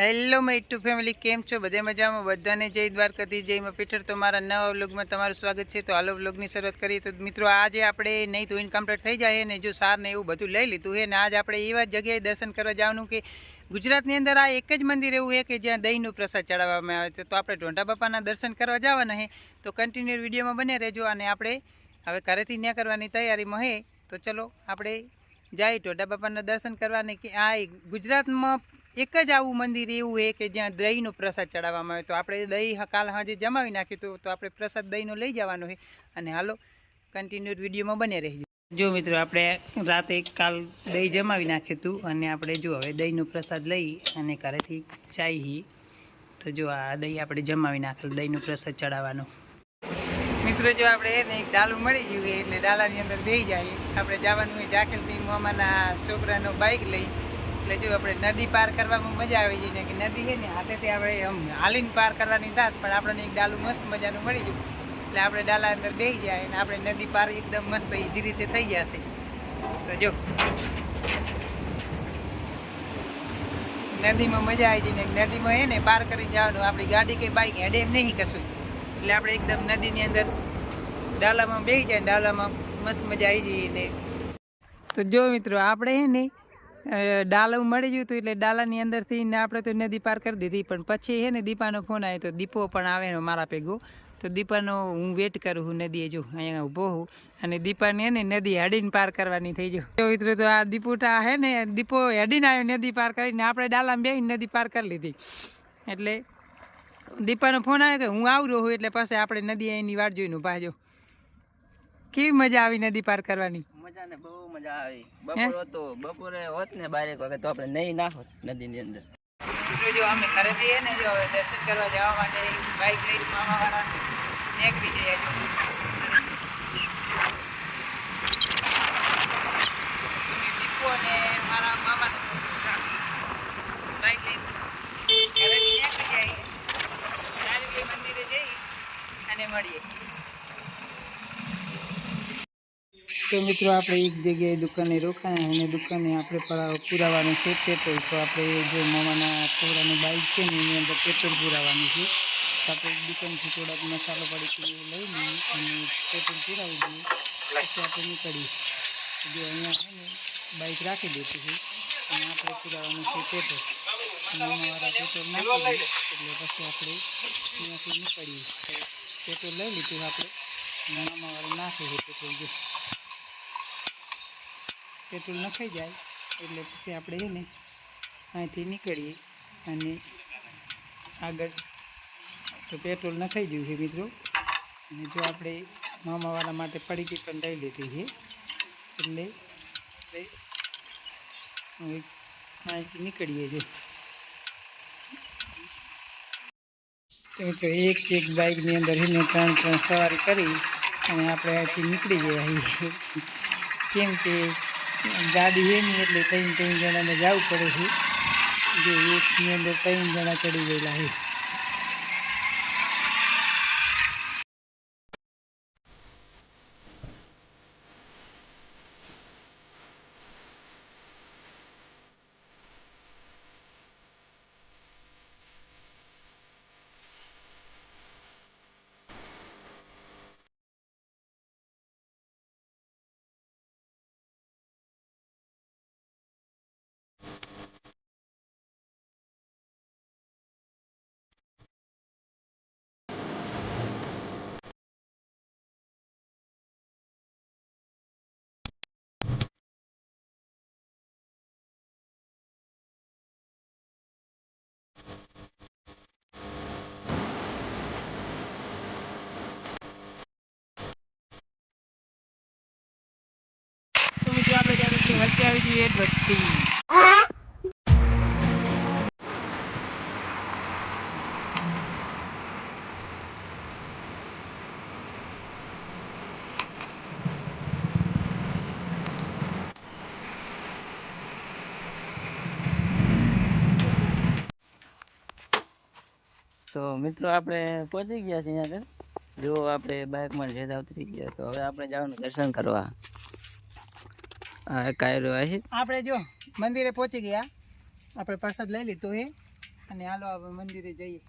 Hello my two family કેમ છો? બધે મજામાં? બધાને જય દ્વારકાથી જય માં પીઠર તો મારા નવા વ્લોગમાં તમારું સ્વાગત છે. તો હાલો વ્લોગની શરૂઆત કરીએ. તો મિત્રો, આજે આપણે નહીં તો ઇન્કમ્પ્લીટ થઈ જાય ને જો સાર ને એવું બધું લઈ લીધું છે ને આજ આપણે એવા જગ્યાએ દર્શન કરવા જવાનું કે ગુજરાતની અંદર આ એક જ મંદિર એવું છે કે જ્યાં દહીંનું પ્રસાદ ચડાવવામાં આવે છે. તો આપણે ઢોંઢા બાપાના દર્શન કરવા જવાના છે તો કન્ટિન્યુ વિડીયોમાં બને રહેજો અને આપણે હવે ઘરેથી ન્યા કરવાની તૈયારીમાં હે. તો ચલો આપણે જાય ઢોંઢા બાપાના દર્શન કરવાને કે આ ગુજરાતમાં એક જ આવું મંદિર એવું છે કે જ્યાં દહીંનો પ્રસાદ ચડાવવામાં આવે. તો આપણે દહીં કાલ હાજે જમાવી નાખ્યું હતું તો આપણે પ્રસાદ દહીંનો લઈ જવાનો છે અને હાલો કન્ટિન્યુ વિડીયોમાં બને રહેજો. જો મિત્રો, આપણે રાતે કાલ દહીં જમાવી નાખ્યું હતું અને આપણે જો હવે દહીંનો પ્રસાદ લઈ અને ઘરેથી ચાહી તો જો આ દહીં આપણે જમાવી નાખેલ, દહીંનો પ્રસાદ ચડાવવાનો. મિત્રો, જો આપણે એને એક ડાલું મળી ગયું એટલે ડાલાની અંદર બેસી જાય. આપણે જવાનું હોય જાખેલથી મામાના છોકરાનો બાઇક લઈ. એટલે જો આપણે નદી પાર કરવામાં મજા આવી જાય કે નદી છે ને હાથેથી આપણે આમ હાલીને પાર કરવાની થાત પણ આપણને એક ડાલું મસ્ત મજાનું મળી ગયું. એટલે આપણે ડાલા અંદર બેસી જાય અને આપણે નદી પાર એકદમ મસ્ત ઇઝી રીતે થઈ જશે. તો જો. નદીમાં મજા આવી જાય ને, નદીમાં હે ને પાર કરી જવાનું, આપણી ગાડી કે બાઇક હેડે એમ નહીં કશું. એટલે આપણે એકદમ નદીની અંદર ડાલામાં બેસી જાય ડાલામાં મસ્ત મજા આવી જઈએ ને. તો જો મિત્રો, આપણે હે ને ડાલું મળી ગયું હતું એટલે ડાલાની અંદરથી ને આપણે તો નદી પાર કરી દીધી. પણ પછી હે ને દીપાનો ફોન આવ્યો તો દીપો પણ આવે ને મારા ભેગો. તો દીપાનો હું વેટ કરું છું, નદીએ જો અહીંયા ઊભો હું અને દીપાને હે ને નદી હેડીને પાર કરવાની થઈ જો મિત્રો તો આ દીપુટા હે ને દીપો હેડીને આવ્યો નદી પાર કરીને આપણે ડાલામાં બેહીને નદી પાર કરી લીધી. એટલે દીપાનો ફોન આવ્યો કે હું આવરો હું એટલે પછી આપણે નદી અહીંની વાટ જોઈને ઊભા જો. કેવી મજા આવી નદી પાર કરવાની? મજા ને બહુ મજા આવી. બપોર હતો બપોરે હોત ને બાર એક વાગે તો આપણે નહીં ના હોત નદીની અંદર. જો અમે ઘરે હે ને જો દર્શન કરવા જવા માટે બાઇક લઈને મામા વાળા નીકળી જઈએ. જો દીપો અને મારા ઘરેથી નીકળી મંદિરે જઈ અને મળીએ. તો મિત્રો આપણે એક જગ્યાએ દુકાને રોકાયા અને દુકાને આપણે પરા- પુરાવાનું છે, પેટ્રોલ. તો આપણે જો મામાના છોકરાનું બાઇક છે ને એની અંદર પેટ્રોલ પુરાવાનું છે. તો આપણે દુકાનથી થોડાક મસાલો પડી લઈ લઈએ અને પેટ્રોલ પુરાવી દઈએ. પછી આપણે નીકળીએ. જો અહીંયા છે ને બાઇક રાખી દેતું છે અને આપણે પુરાવાનું છે પેટ્રોલ. મામાવાળા પેટ્રોલ નાખી દઈએ. એટલે પછી આપણે અહીંયાથી નીકળીએ. પેટ્રોલ લઈ લીધું આપણે. અને મામાવાળું નાખે છે પેટ્રોલ જો. પેટ્રોલ નખાઈ જાય, એટલે પછી આપણે એને અહીંથી નીકળીએ અને આગળ તો પેટ્રોલ નખાઈ ગયું છે મિત્રો. અને જો આપણે મામાવાળા માટે પડીકી પણ લઈ લીધી છે, એટલે અહીંથી નીકળીએ છીએ. એક એક બાઇકની અંદર એને ત્રણ ત્રણ સવારી કરી અને આપણે અહીંથી નીકળી ગયા છીએ. કેમ કે ગાડી છે નહીં એટલે ત્રણ ત્રણ જણાને જવું પડે છે. જે એકની અંદર ત્રણ જણા ચડી ગયેલા છે તો મિત્રો આપણે જ્યારે જોઈએ ભટ્ટી તો મિત્રો આપણે પહોંચી ગયા છીએ આગળ. જો આપણે બાઇકમાં જતા ઉતરી ગયા. તો હવે આપણે જવાનું દર્શન કરવા. આ કાયરો આપણે જો મંદિરે પહોંચી ગયા. આપણે પ્રસાદ લઈ લીધો હે. અને હાલો આપણે મંદિરે જઈએ.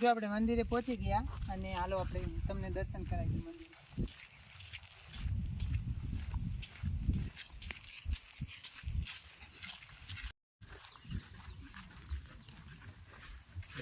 જો આપણે મંદિરે પહોંચી ગયા અને હાલો આપણે તમને દર્શન કરાવીશું મંદિરે.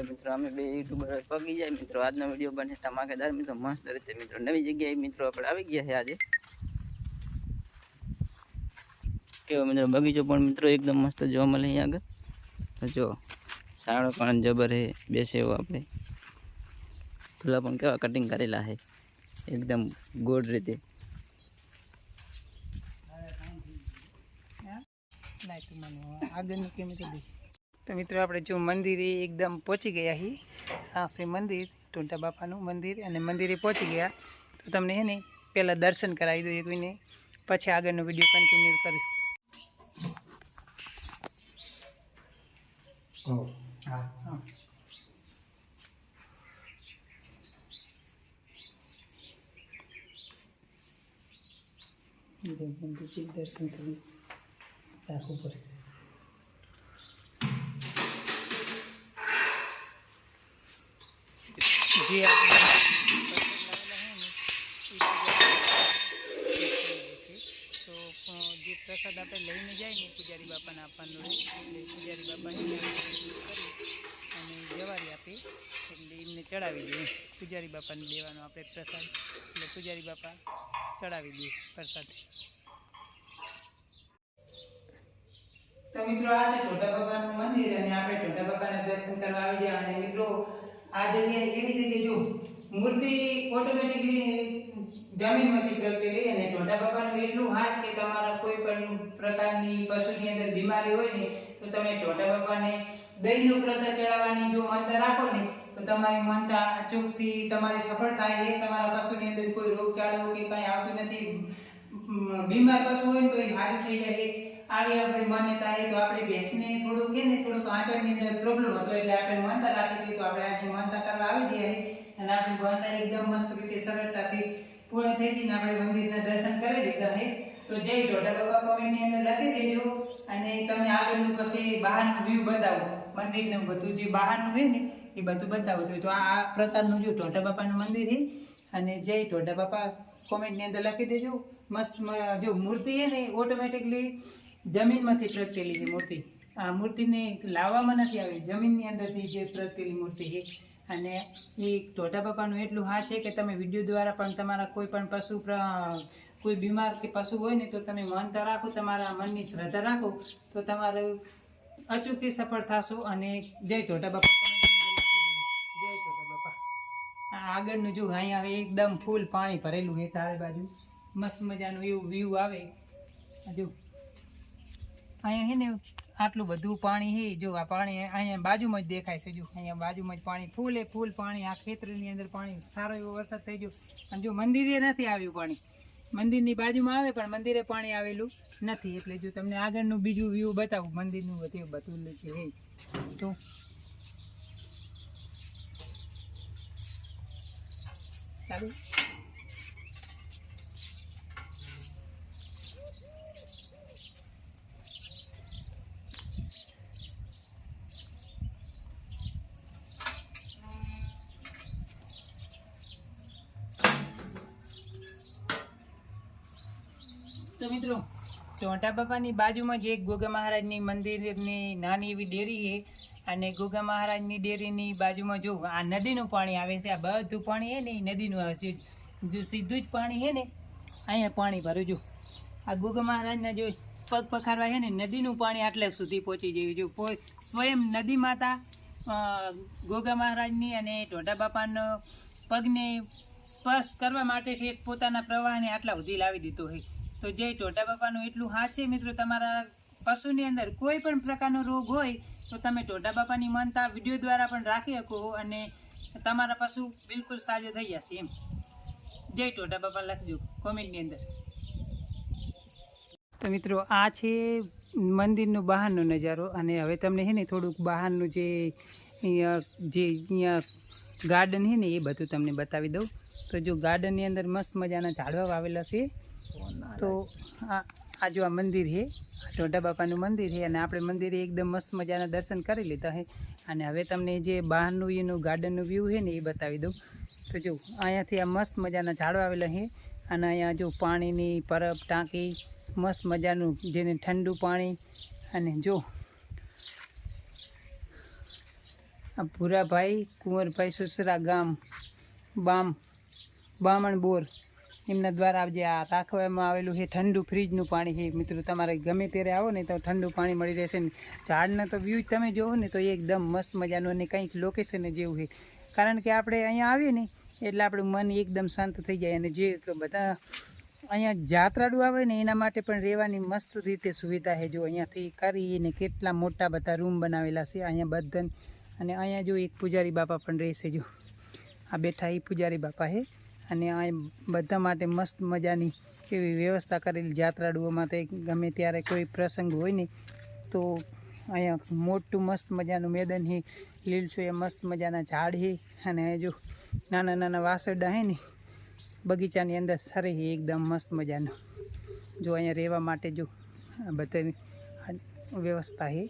મિત્રો, અમે બે યુટ્યુબર પગી જાય. મિત્રો, આજનો વીડિયો બને ધમાકેદાર મિત્રો, મસ્ત રીતે, મિત્રો, નવી જગ્યાએ મિત્રો આપણે આવી ગયા છે આજે. કેવો મિત્રો બગીચો પણ મિત્રો એકદમ મસ્ત જોવા મળે અહીંયા આગળ. જો, સારો પણ જબર હે બેસે એવો આપણે. ફૂલા પણ કેવા કટિંગ કરેલા છે. એકદમ ગોળ રીતે. આગળનું તો મિત્રો આપણે જો મંદિરે એકદમ પહોંચી ગયા છીએ આ છે મંદિર ટોંટા બાપાનું મંદિર અને મંદિરે પહોંચી ગયા. તો તમને હે ને પહેલાં દર્શન કરાવી દઉં એકવીને પછી આગળનો વીડિયો કન્ટિન્યુ કર્યો હા. હા દર્શન કરી. રાખવું પડે જે આપણે તો અ, જે પ્રસાદ આપણે લઈને જાય ને પૂજારી બાપાને આપવાનું એટલે પૂજારી બાપાને અને જવારી આપે. એટલે એમને ચડાવી દઈએ. પૂજારી બાપાને દેવાનો આપણે પ્રસાદ. એટલે પૂજારી બાપા ચડાવી દઈએ પ્રસાદ. તો મિત્રો, આ છે ટોટા બાપાનું મંદિર અને આપણે ટોટા બાપાના દર્શન કરવા આવી જાય અને મિત્રો, આ જગ્યાએ એવી જગ્યાએ જો મૂર્તિ ઓટોમેટિકલી જમીનમાંથી પ્રગટેલી અને ટોટા બાપાનું એટલું હાથ કે તમારા કોઈ પણ પ્રકારની પશુની અંદર બીમારી હોય ને, તો તમે ટોટા બાપાને દહીંનો પ્રસાદ ચડાવવાની જો માનતા રાખો ને, તો તમારી માનતા અચૂકથી તમારી સફળ થાય છે તમારા પશુની અંદર કોઈ રોગચાળો કે કંઈ આવતું નથી. બીમાર પશુ હોય તો એ હારી થઈ જાય આવી આપણી માન્યતા એ તો આપણે ભેંસને થોડુંક કે ને થોડુંક આંચળની અંદર પ્રોબ્લેમ હતો એટલે આપણે માનતા રાખી દઈએ તો આપણે આજે માનતા કરવા આવી જઈએ. અને આપણી માનતા એકદમ મસ્ત રીતે સરળતાથી પૂર્ણ થઈ જઈને આપણે મંદિરના દર્શન કરી લીધા છે. તો જય ટોટા બાબા કોમેન્ટની અંદર લખી દેજો અને તમને આગળનું પછી બહારનું વ્યૂ બતાવો. મંદિરનું બધું જે બહારનું હોય ને, એ બધું બતાવું તો આ આ પ્રકારનું જો ટોટા બાપાનું મંદિર છે, અને જય ટોટા બાપા કોમેન્ટની અંદર લખી દેજો. મસ્ત જો મૂર્તિ છે ને ઓટોમેટિકલી જમીનમાંથી પ્રગટેલી છે મૂર્તિ. આ મૂર્તિને લાવવામાં નથી આવી, જમીનની અંદરથી જે પ્રગટેલી મૂર્તિ છે. અને એ ટોટા બાપાનું એટલું હા છે કે તમે વીડિયો દ્વારા પણ તમારા કોઈ પણ પશુ કોઈ બીમાર કે પશુ હોય ને તો તમે માનતા રાખો, તમારા મનની શ્રદ્ધા રાખો, તો તમારે અચૂકથી સફળ થશો અને જય ટોટા બાપા. જય ટોટા બાપા. આગળનું જો અહીંયા આવે, એકદમ ફૂલ પાણી ભરેલું છે ચારે બાજુ. મસ્ત મજાનું એવું વ્યૂ આવે. જો. અહીંયા છે ને આટલું બધું પાણી હે, જો આ પાણી અહીંયા બાજુમાં જ દેખાય છે, જો અહીંયા બાજુમાં જ પાણી, ફૂલે ફૂલ પાણી, આ ખેતરની અંદર પાણી, સારો એવો વરસાદ થઈ ગયો. અને જો મંદિરે નથી આવ્યું પાણી. મંદિરની બાજુમાં આવે, પણ મંદિરે પાણી આવેલું નથી. એટલે જો તમને આગળનું બીજું વ્યૂ બતાવું, મંદિરનું બધું બધું છે, હે. તો ચાલુ. મિત્રો ટોંટા બાપાની બાજુમાં જ એક ગોગા મહારાજની મંદિરની નાની એવી ડેરી છે. અને ગોગા મહારાજની ડેરીની બાજુમાં જો આ નદીનું પાણી આવે છે, આ બધું પાણી છે ને નદીનું આવે છે. જો સીધું જ પાણી છે ને, અહીંયા પાણી ભરું જો. આ ગોગા મહારાજના જો પગ પખારવા છે ને, નદીનું પાણી આટલે સુધી પહોંચી જયું જો. સ્વયં નદી માતા ગોગા મહારાજની અને ટોટા બાપાનો પગને સ્પર્શ કરવા માટે પોતાના પ્રવાહને આટલા સુધી લાવી દીધો છે. તો જય ટોટા બાપાનું એટલું હા છે મિત્રો, તમારા પશુની અંદર કોઈ પણ પ્રકારનો રોગ હોય તો તમે ટોટા બાપાની માનતા વીડિયો દ્વારા પણ રાખી શકો અને તમારા પશુ બિલકુલ સાજો થઈ જશે એમ. જય ટોટા બાપા લખજો કોમેન્ટની અંદર. તો મિત્રો, આ છે મંદિરનો બહારનો નજારો અને હવે તમને છે ને થોડુંક બહારનું જે જે અહીંયા ગાર્ડન છે ને એ બધું તમને બતાવી દઉં. તો જો ગાર્ડનની અંદર મસ્ત મજાના ઝાડવા વાવેલા છે. તો આ જો આ મંદિર છે. ઢોઢા બાપાનું મંદિર છે અને આપણે મંદિરે એકદમ મસ્ત મજાના દર્શન કરી લીધા છે. અને હવે તમને જે બહારનું એનું ગાર્ડનનું વ્યૂ છે ને એ બતાવી દઉં. તો જો, અહીંયાથી આ મસ્ત મજાના ઝાડવા આવેલા છે. અને અહીંયા જો પાણીની પરબ ટાંકી, મસ્ત મજાનું જેને ઠંડુ પાણી અને જો, આ ભૂરાભાઈ કુંવરભાઈ સુસરા ગામ, બામ, બામણ બોર એમના દ્વારા જે આ રાખવામાં આવેલું છે ઠંડુ ફ્રીજનું પાણી છે. મિત્રો, તમારે ગમે ત્યારે આવો ને તો ઠંડુ પાણી મળી રહેશે ને ઝાડના તો વ્યૂ તમે જોવો ને તો એકદમ મસ્ત મજાનું અને કંઈક લોકેશન જેવું છે. કારણ કે આપણે અહીંયા આવીએ ને એટલે આપણું મન એકદમ શાંત થઈ જાય અને જે બધા અહીંયા જાત્રાળુ આવે ને એના માટે પણ રહેવાની મસ્ત રીતે સુવિધા છે. જો અહીંયાથી કરીને કેટલા મોટા બધા રૂમ બનાવેલા છે અહીંયા બધા અને અહીંયા જો એક પૂજારી બાપા પણ રહેશે જો. આ બેઠા એ પૂજારી બાપા છે. અને આ બધા માટે મસ્ત મજાની એવી વ્યવસ્થા કરેલી જાત્રાળુઓ માટે ગમે ત્યારે કોઈ પ્રસંગ હોય ને, તો અહીંયા મોટું મસ્ત મજાનું મેદાન છે લીલસો એ મસ્ત મજાના ઝાડ છે અને જો નાના નાના વાસરડા છે ને, બગીચાની અંદર સરે છે એકદમ મસ્ત મજાનું. જો અહીંયા રહેવા માટે જો આ બધાની વ્યવસ્થા છે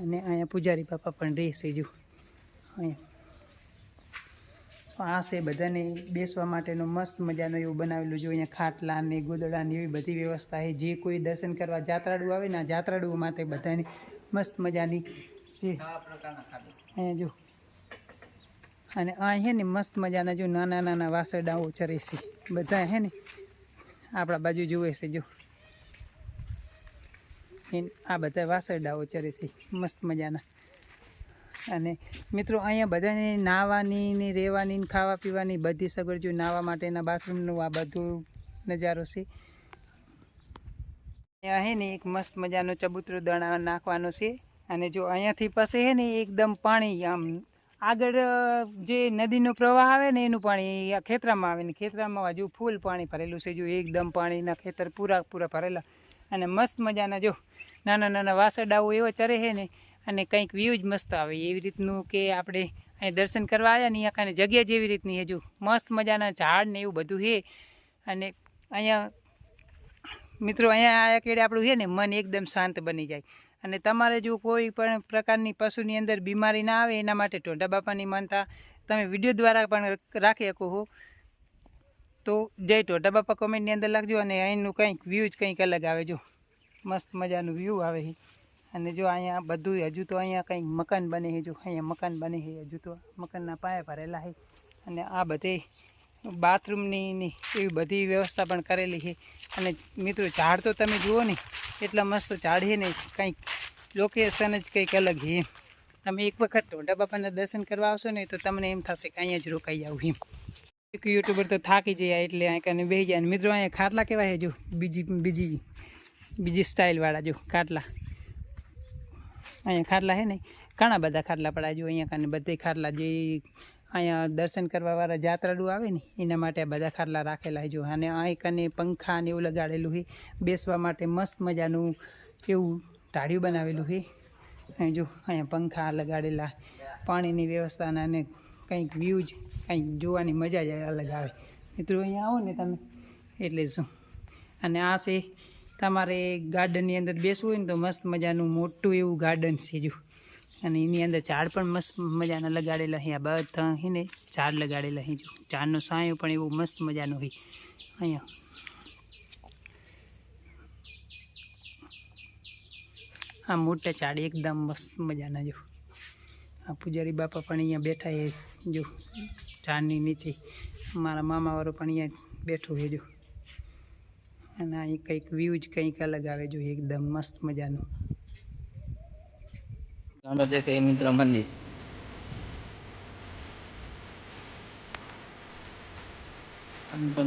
અને અહીંયા પૂજારી બાપા પણ રહેશે જો. અહીંયા આ છે બધાને બેસવા માટેનું મસ્ત મજાનું એવું બનાવેલું જો અહીંયા ખાટલા ને ગોદડા ને એવી બધી વ્યવસ્થા છે. જે કોઈ દર્શન કરવા જાત્રાળુ આવે ને આ જાત્રાળુઓ માટે બધાની મસ્ત મજાની છે. અહીંયા જો. અને આ છે ને મસ્ત મજાના જો નાના નાના વાસરડાઓ ચરે છે. બધા હે ને આપણા બાજુ જુએ છે જો. આ બધા વાસરડાઓ ચરે છે. મસ્ત મજાના. અને મિત્રો, અહીંયા બધાને નાહવાની ને રહેવાની ને ખાવા પીવાની બધી સગવડ જો નાહવા માટેના બાથરૂમનું આ બધું નજારો છે. અહીંયા હે ને એક મસ્ત મજાનો ચબૂતરો દણા નાખવાનો છે અને જો અહીંયાથી પાસે છે ને એકદમ પાણી આમ આગળ જે નદીનો પ્રવાહ આવે ને એનું પાણી આ ખેતરામાં આવે ને ખેતરામાં હજુ ફૂલ પાણી ભરેલું છે. જો એકદમ પાણીના ખેતર પૂરા પૂરા ભરેલા અને મસ્ત મજાના જો નાના નાના વાસરડાઓ એવા ચરે છે ને અને કંઈક વ્યૂ જ મસ્ત આવે. એવી રીતનું કે આપણે અહીં દર્શન કરવા આવ્યા ને અહીંયા કાંઈ જગ્યા જેવી રીતની હજુ મસ્ત મજાના ઝાડ ને એવું બધું છે અને અહીંયા મિત્રો અહીંયા આયા કેડે આપણું છે ને મન એકદમ શાંત બની જાય. અને તમારે જો કોઈ પણ પ્રકારની પશુની અંદર બીમારી ના આવે એના માટે ટોંટા બાપાની માનતા તમે વીડિયો દ્વારા પણ રાખી શકો છો તો જય ટોટા બાપા કોમેન્ટની અંદર લખજો અને અહીંનું કંઈક વ્યૂ જ કંઈક અલગ આવે જો. મસ્ત મજાનું વ્યૂ આવે છે અને જો અહીંયા બધું, હજુ તો અહીંયા કંઈક મકાન બને છે, જો અહીંયા મકાન બને છે, હજુ તો મકાનના પાયા ભરેલા છે. અને આ બધે બાથરૂમની એવી બધી વ્યવસ્થા પણ કરેલી છે. અને મિત્રો, ઝાડ તો તમે જુઓ ને, એટલા મસ્ત ઝાડ છે ને, કંઈક લોકેશન જ કંઈક અલગ છે તમે એક વખત ઢોંઢા બાપાના દર્શન કરવા આવશો ને, તો તમને એમ થશે કે અહીંયા જ રોકાઈ આવું એમ. એક યુટ્યુબર તો થાકી જાય એટલે અહીં કને બેસી જાય મિત્રો, અહીંયા ખાટલા કહેવાય જો? બીજી બીજી બીજી સ્ટાઇલવાળા જો, ખાટલા. અહીંયા ખાટલા છે ને ઘણા બધા ખાટલા પડા જો અહીંયા કને બધે ખાટલા જે અહીંયા દર્શન કરવાવાળા જાત્રાળુ આવે ને, એના માટે આ બધા ખાટલા રાખેલા છે. જો અને અહીં કને પંખા ને એવું લગાડેલું છે. બેસવા માટે મસ્ત મજાનું એવું ટાળિયું બનાવેલું છે. અહીં જો અહીંયા પંખા લગાડેલા, પાણીની વ્યવસ્થાના અને કંઈક વ્યૂ જ, કંઈક જોવાની મજા જ અલગ આવે. મિત્રો, અહીંયા આવો ને તમે. એટલે શું? અને આ છે તમારે ગાર્ડનની અંદર બેસવું હોય ને તો મસ્ત મજાનું મોટું એવું ગાર્ડન છે જો. અને એની અંદર ઝાડ પણ મસ્ત મજાના લગાડેલા અહીંયા બધા હે ઝાડ લગાડેલા અહીં જો. ઝાડનો સાયો પણ એવો મસ્ત મજાનો હોય અહીંયા. આ મોટા ઝાડ એકદમ મસ્ત મજાના જો. આ પૂજારી બાપા પણ અહીંયા બેઠા એ જો. ઝાડની નીચે. મારા મામાવાળો પણ અહીંયા બેઠો છે જો. અને અહીં કંઈક વ્યૂ જ કંઈક અલગ આવે જો એકદમ મસ્ત મજાનું. ગાંડો દેખાય એ મિત્ર મંદિર.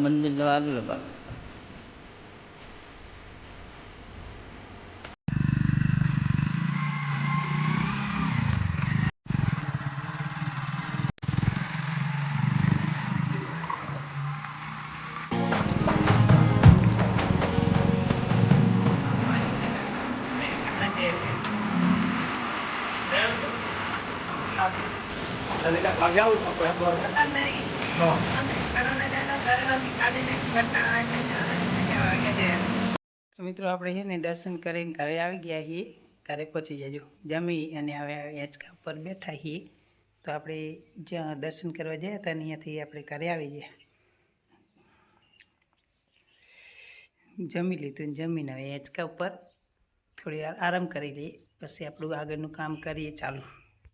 મંદિર આગળ ભાગ મિત્રો આપણે છે ને દર્શન કરીને ઘરે આવી ગયા છીએ. ઘરે પહોંચી જજો જમી અને હવે હેંચકા ઉપર બેઠા છીએ. તો આપણે જ્યાં દર્શન કરવા જઈએ હતા અહીંયાથી આપણે ઘરે આવી જઈએ જમી લીધું જમીને હવે હેંચકા ઉપર થોડી આરામ કરી લઈએ. પછી આપણું આગળનું કામ કરીએ ચાલુ.